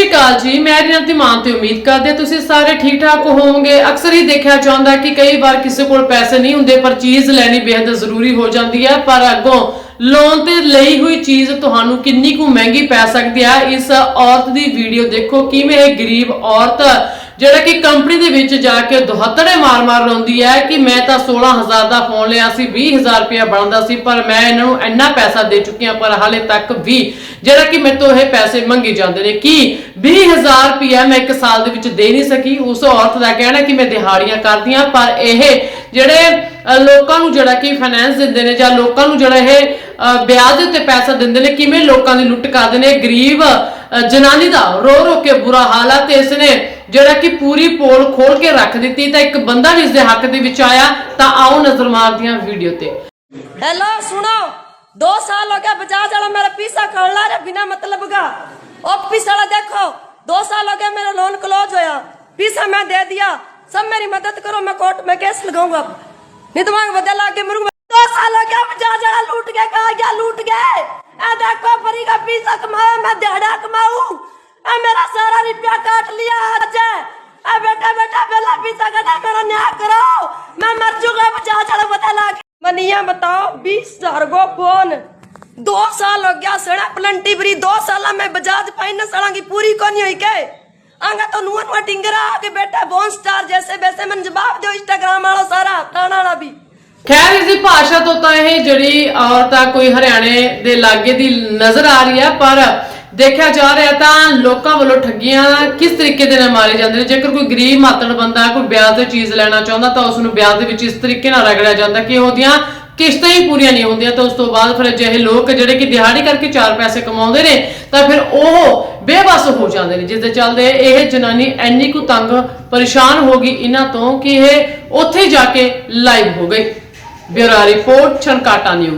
ਸ਼੍ਰੀ ਅਕਾਲ ਜੀ, ਮੈਂ ਰਿਨਤੀ ਮਾਨ ਤੇ ਉਮੀਦ ਕਰਦੇ ਹਾਂ ਤੁਸੀਂ ਸਾਰੇ ਠੀਕ ਠਾਕ ਹੋਵੋਗੇ। ਅਕਸਰ ਹੀ ਦੇਖਿਆ ਜਾਂਦਾ ਕਿ ਕਈ ਵਾਰ ਕਿਸੇ ਕੋਲ ਪੈਸੇ ਨਹੀਂ ਹੁੰਦੇ, ਪਰ ਚੀਜ਼ ਲੈਣੀ ਬੇहद ਜ਼ਰੂਰੀ ਹੋ ਜਾਂਦੀ ਹੈ। ਪਰ ਅੱਗੋਂ ਲੋਨ ਤੇ ਲਈ ਹੋਈ ਚੀਜ਼ ਤੁਹਾਨੂੰ ਕਿੰਨੀ ਕੁ ਮਹਿੰਗੀ ਪੈ ਸਕਦੀ ਹੈ, ਇਸ ਔਰਤ ਦੀ ਵੀਡੀਓ ਦੇਖੋ, ਕਿਵੇਂ ਇਹ ਗਰੀਬ ਔਰਤ ਜਿਹੜਾ ਕਿ ਕੰਪਨੀ ਦੇ ਵਿੱਚ ਜਾ ਕੇ ਦੁਹੱਤੜੇ ਮਾਰ-ਮਾਰ ਰੋਂਦੀ ਹੈ ਕਿ ਮੈਂ ਤਾਂ 16000 ਦਾ ਫੋਨ ਲਿਆ ਸੀ 20000 ਰੁਪਇਆ ਬਣਦਾ ਸੀ ਪਰ ਮੈਂ ਇਹਨਾਂ ਨੂੰ ਇੰਨਾ ਪੈਸਾ ਦੇ ਚੁੱਕੀ ਹਾਂ ਪਰ ਹਾਲੇ ਤੱਕ ਵੀ ਜਿਹੜਾ ਕਿ ਮੇਰੇ ਤੋਂ ਇਹ ਪੈਸੇ ਮੰਗੇ ਜਾਂਦੇ ਨੇ। ਕਿ 20000 ਰੁਪਇਆ ਮੈਂ ਇੱਕ ਸਾਲ ਦੇ ਵਿੱਚ ਦੇ ਨਹੀਂ ਸਕੀ? ਉਸ ਔਰਤ ਦਾ ਕਹਿਣਾ ਕਿ ਮੈਂ ਦਿਹਾੜੀਆਂ ਕਰਦੀ ਹਾਂ ਪਰ ਇਹ ਜਿਹੜੇ ਲੋਕਾਂ ਨੂੰ ਜਿਹੜਾ ਕਿ ਫਾਈਨੈਂਸ ਦਿੰਦੇ ਨੇ ਜਾਂ ਲੋਕਾਂ ਨੂੰ ਜਿਹੜਾ ਇਹ ਅ, ਵਿਆਜ ਦੇ ਉੱਤੇ ਪੈਸਾ ਦਿੰਦੇ ਨੇ ਕਿਵੇਂ ਲੋਕਾਂ ਦੀ ਲੁੱਟ ਕਰਦੇ ਨੇ? ਗਰੀਬ ਜਨਾਨੀ ਦਾ ਰੋ ਰੋ ਕੇ ਬੁਰਾ ਹਾਲ ਆ ਤੇ ਇਸ ਨੇ ਜਿਹੜਾ ਕਿ ਪੂਰੀ ਪੋਲ ਖੋਲ ਕੇ ਰੱਖ ਦਿੱਤੀ ਤਾਂ ਇੱਕ ਬੰਦਾ ਵੀ ਇਸ ਦੇ ਹੱਕ ਦੇ ਵਿੱਚ ਆਇਆ ਤਾਂ ਆਓ ਨਜ਼ਰ ਮਾਰਦੇ ਹਾਂ ਵੀਡੀਓ ਤੇ हेलो सुनो दो साल हो गया बजाज वाला मेरा पीसा कर ला रे बिना मतलब का ओ पीसा वाला देखो दो साल हो गया मेरा लोन क्लोज होया पीसा मैं दे दिया सब मेरी मदद करो मैं कोर्ट में केस लगाऊंगा नहीं तो वहां बदला के मरूंगा दो साल हो गया बजाज वाला लूट गया कहा गया लूट गए ए देखो परी का पीसा कमाया मैं दिहाड़ा कमाऊं ए मेरा सारा रुपया काट लिया आज ए बेटा बेटा पहला पीसा कटा मेरा न्याय करो मैं मर चुका बजाज वाला बदला के मनिया बताओ बीस हजार गो फोन दो साल हो गया सड़ा प्लंटी बरी दो साल में बजाज फाइनेंस सड़ा की पूरी को नहीं हुई के आंगा तो नुआ नुआ टिंगरा के बेटा बॉन स्टार जैसे वैसे मन जवाब दो इंस्टाग्राम वाला सारा थाना वाला भी ਖੈਰ ਇਸ ਦੀ ਭਾਸ਼ਾ ਤੋਂ ਤਾਂ ਇਹ ਜਿਹੜੀ ਔਰਤ ਆ ਕੋਈ ਹਰਿਆਣੇ ਦੇ ਲਾਗੇ ਦੀ ਨਜ਼ਰ ਆ ਰਹੀ ਹੈ ਪਰ ਦੇਖਿਆ ਜਾ ਰਿਹਾ ਤਾਂ ਲੋਕਾਂ ਵੱਲੋਂ ਠੱਗੀਆਂ ਕਿਸ ਤਰੀਕੇ ਦੇ ਨਾਲ ਮਾਰੇ ਜਾਂਦੇ ਨੇ? ਜੇਕਰ ਕੋਈ ਗਰੀਬ ਮਾਤੜ ਬੰਦਾ ਕੋਈ ਵਿਆਜ ਤੇ ਚੀਜ਼ ਲੈਣਾ ਚਾਹੁੰਦਾ ਤਾਂ ਉਸ ਨੂੰ ਵਿਆਜ ਦੇ ਵਿੱਚ ਇਸ ਤਰੀਕੇ ਨਾਲ ਰਗੜਿਆ ਜਾਂਦਾ ਕਿ ਉਹਦੀਆਂ ਕਿਸ਼ਤਾਂ ਹੀ ਪੂਰੀਆਂ ਨਹੀਂ ਹੁੰਦੀਆਂ ਤਾਂ ਉਸ ਤੋਂ ਬਾਅਦ ਫਿਰ ਅਜਿਹੇ ਲੋਕ ਜਿਹੜੇ ਕਿ ਦਿਹਾੜੀ ਕਰਕੇ ਚਾਰ ਪੈਸੇ ਕਮਾਉਂਦੇ ਨੇ ਤਾਂ ਫਿਰ ਉਹ ਬੇਬਸ ਹੋ ਜਾਂਦੇ ਨੇ। ਜਿਸ ਦੇ ਚੱਲਦੇ ਇਹ ਜਨਾਨੀ ਐਨੀ ਕੁ ਤੰਗ ਪਰੇਸ਼ਾਨ ਹੋ ਗਈ ਇਹਨਾਂ ਤੋਂ ਕਿ ਇਹ ਉੱਥੇ ਜਾ ਕੇ ਲਾਈਵ ਹੋ ਗਈ। Bureau report, Chhankata news.